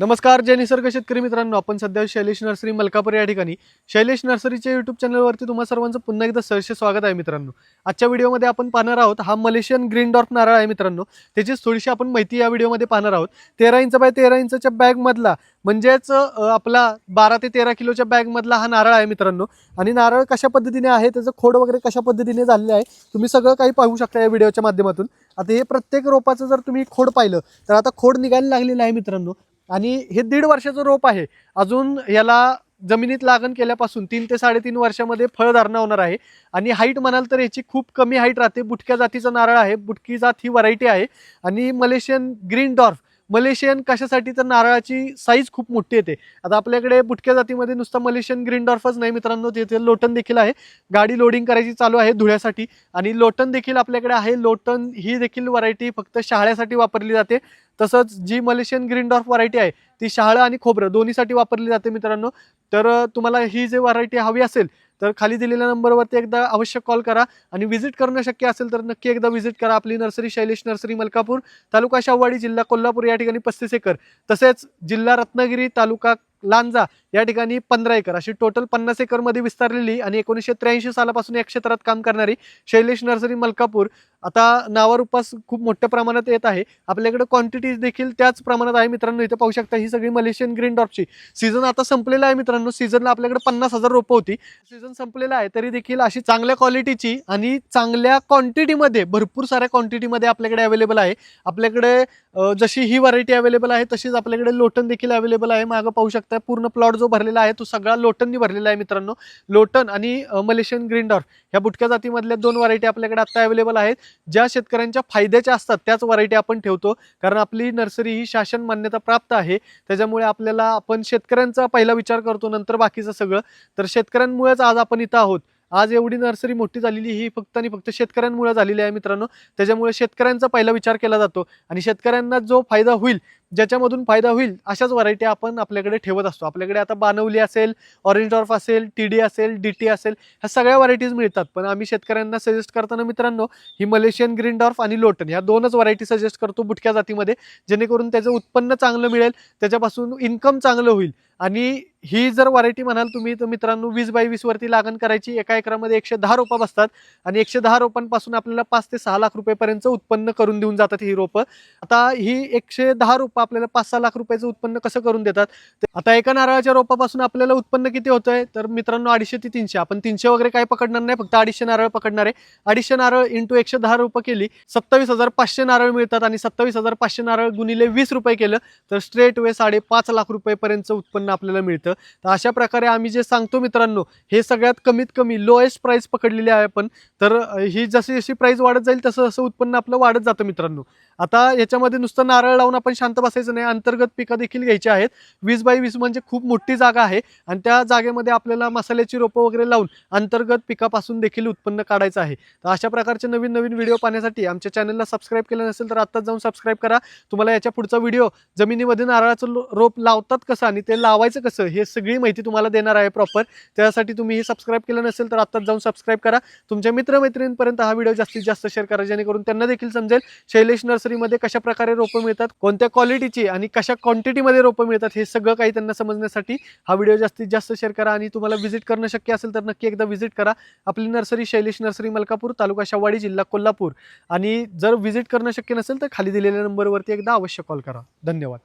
नमस्कार जय निसर्ग शेतकरी मित्रांनो. आपण सध्या शैलेश नर्सरी मलकापूर या ठिकाणी. शैलेश नर्सरीच्या युट्यूब चॅनलवरती तुम्हा सर्वांचं पुन्हा एकदा सहर्ष स्वागत आहे मित्रांनो. आजच्या व्हिडिओमध्ये आपण पाहणार आहोत हा मलेशियन ग्रीन डॉर्फ नारळ आहे मित्रांनो. त्याचीच थोडीशी आपण माहिती या व्हिडिओमध्ये पाहणार आहोत. तेरा इंच बाय तेरा इंचच्या बॅगमधला म्हणजेच आपला बारा ते तेरा किलोच्या बॅगमधला हा नारळ आहे मित्रांनो. आणि नारळ कशा पद्धतीने आहे त्याचं खोड वगैरे कशा पद्धतीने झालेलं आहे तुम्ही सगळं काही पाहू शकता या व्हिडिओच्या माध्यमातून. आता हे प्रत्येक रोपाचं जर तुम्ही खोड पाहिलं तर आता खोड निघायला लागलेलं आहे मित्रांनो. आणि हे दीड वर्षाचं रोप आहे. अजून याला जमिनीत लागण केल्यापासून तीन ते साडेतीन वर्षामध्ये फळधारणा होणार आहे. आणि हाईट म्हणाल तर याची खूप कमी हाईट राहते. बुटक्या जातीचं नारळ आहे. बुटकी जात ही व्हरायटी आहे. आणि मलेशियन ग्रीन डॉर्फ मलेशियन कशासाठी तर नारळाची साईज खूप मोठी येते. आता आपल्याकडे बुटक्या जातीमध्ये नुसतं मलेशियन ग्रीन डॉर्फच नाही मित्रांनो. तिथे लोटन देखील आहे. गाडी लोडिंग करायची चालू आहे धुळ्यासाठी. आणि लोटन देखील आपल्याकडे आहे. लोटन ही देखील व्हरायटी फक्त शहाळ्यासाठी वापरली जाते. तसंच जी मलेशियन ग्रीन डॉर्फ व्हरायटी आहे ती शहाळं आणि खोबरं दोन्हीसाठी वापरली जाते मित्रांनो. तर तुम्हाला ही जी व्हरायटी हवी असेल तर खाली दिलेल्या नंबरवरती एकदा अवश्य कॉल करा आणि व्हिजिट करणं शक्य असेल तर नक्की एकदा व्हिजिट करा आपली नर्सरी शैलेश नर्सरी मलकापूर तालुका शाहवाडी जिल्हा कोल्हापूर या ठिकाणी पस्तीस एकर. तसेच जिल्हा रत्नागिरी तालुका लांजा या ठिकाणी पंधरा एकर अशी टोटल पन्नास एकरमध्ये विस्तारलेली आणि एकोणीसशे त्र्याऐंशी सालापासून या क्षेत्रात काम करणारी शैलेश नर्सरी मलकापूर. आता नावारूपास खूप मोठ्या प्रमाणात येत आहे. आपल्याकडे क्वांटिटीज देखील त्याच प्रमाणात आहे मित्रांनो. इथे पाहू शकता ही सगळी मलेशियन ग्रीन डॉपची सीझन आता संपलेला आहे मित्रांनो. सीझनला आपल्याकडे पन्नास हजार रोपं होती. सीझन संपलेला आहे तरी देखील अशी चांगल्या क्वालिटीची आणि चांगल्या क्वांटिटीमध्ये भरपूर साऱ्या क्वांटिटीमध्ये आपल्याकडे अवेलेबल आहे. आपल्याकडे जशी ही व्हरायटी अवेलेबल आहे तशीच आपल्याकडे लोटन देखील अवेलेबल आहे. मागं पाहू शकता पूर्ण प्लॉट जो भरलेला आहे तो सगळा लोटननी भरलेला आहे मित्रांनो. लोटन आणि मलेशियन ग्रीन ह्या बुटक्या जातीमधल्या दोन व्हरायटी आपल्याकडे आता अवेलेबल आहेत. ज्या शेतकऱ्यांच्या फायद्याच्या असतात त्याच व्हरायटी आपण ठेवतो. कारण आपली नर्सरी ही शासन मान्यता प्राप्त आहे. त्याच्यामुळे आपल्याला आपण शेतकऱ्यांचा पहिला विचार करतो नंतर बाकीचं सगळं. तर शेतकऱ्यांमुळेच आज आपण इथं आहोत. आज एवढी नर्सरी मोठी झालेली ही फक्त आणि फक्त शेतकऱ्यांमुळे झालेली आहे मित्रांनो. त्याच्यामुळे शेतकऱ्यांचा पहिला विचार केला जातो आणि शेतकऱ्यांना जो फायदा होईल ज्याच्यामधून फायदा होईल अशाच व्हरायटी आपण आपल्याकडे ठेवत असतो. आपल्याकडे आता बानवली असेल ऑरेंज डॉर्फ असेल टी डी असेल डी टी असेल ह्या सगळ्या व्हरायटीज मिळतात. पण आम्ही शेतकऱ्यांना सजेस्ट करताना मित्रांनो ही मलेशियन ग्रीन डॉर्फ आणि लोटन ह्या दोनच व्हरायटी सजेस्ट करतो बुटक्या जातीमध्ये जेणेकरून त्याचं उत्पन्न चांगलं मिळेल त्याच्यापासून इन्कम चांगलं होईल. आणि ही जर व्हरायटी म्हणाल तुम्ही तर मित्रांनो वीस बाय वीस वरती लागण करायची. एका एकरामध्ये एकशे दहा रोपं बसतात आणि एकशे दहा रोपांपासून आपल्याला पाच ते सहा लाख रुपयेपर्यंत उत्पन्न करून देऊन जातात ही रोपं. आता ही एकशे दहा रोपं आपल्याला पाच सहा लाख रुपयाचं उत्पन्न कसं करून देतात? आता एका नारळाच्या रोपापासून आपल्याला उत्पन्न किती होतंय? तर मित्रांनो अडीचशे ते तीनशे. आपण तीनशे वगैरे काय पकडणार नाही फक्त अडीचशे नारळ पकडणार आहे. अडीचशे नारळ इंटू एकशे दहा रुपये केली सत्तावीस हजार पाचशे नारळ मिळतात आणि सत्तावीस हजार पाचशे नारळ गुणिले वीस रुपये केलं तर स्ट्रेट वे साडेपाच लाख रुपयेपर्यंतचं उत्पन्न आपल्याला मिळतं. तर अशा प्रकारे आम्ही जे सांगतो मित्रांनो हे सगळ्यात कमीत कमी लोएस्ट प्राईस पकडलेली आहे आपण तर ही जशी जशी प्राईस वाढत जाईल तसं तसं उत्पन्न आपलं वाढत जातं मित्रांनो. आता याच्यामध्ये नुसतं नारळ लावून आपण शांत बसायचं नाही. अंतर्गत पिकं देखील घ्यायची आहेत. वीस बाय वीस म्हणजे खूप मोठी जागा आहे. आणि त्या जागेमध्ये आपल्याला मसाल्याची रोपं वगैरे लावून अंतर्गत पिकापासून देखील उत्पन्न काढायचं आहे. तर अशा प्रकारचे नवीन नवीन व्हिडिओ पाहण्यासाठी आमच्या चॅनलला सबस्क्राईब केलं नसेल तर आत्ताच जाऊन सबस्क्राईब करा. तुम्हाला याच्या पुढचा व्हिडिओ जमिनीमध्ये नारळाचं रोप लावतात कसं आणि ते लावायचं कसं हे सगळी माहिती तुम्हाला देणार आहे प्रॉपर. त्यासाठी तुम्ही हे सबस्क्राईब केलं नसेल तर आत्ताच जाऊन सबस्क्राईब करा. तुमच्या मित्रमैत्रिणींपर्यंत हा व्हिडिओ जास्तीत जास्त शेअर करा जेणेकरून त्यांना देखील समजेल. शैलेश नर्सरीमध्ये कशा प्रकारे रोपं मिळतात कोणत्या क्वालिटीची आणि कशा क्वांटिटीमध्ये रोपं मिळतात हे सगळं काही त्यांना समजण्यासाठी हा व्हिडिओ जास्तीत जास्त शेअर करा आणि तुम्हाला व्हिजिट करणं शक्य असेल तर नक्की एकदा व्हिजिट करा. आपली नर्सरी शैलेश नर्सरी मलकापूर तालुका शाहवाडी जिल्हा कोल्हापूर. आणि जर व्हिजिट करणं शक्य नसेल तर खाली दिलेल्या नंबरवरती एकदा अवश्य कॉल करा. धन्यवाद.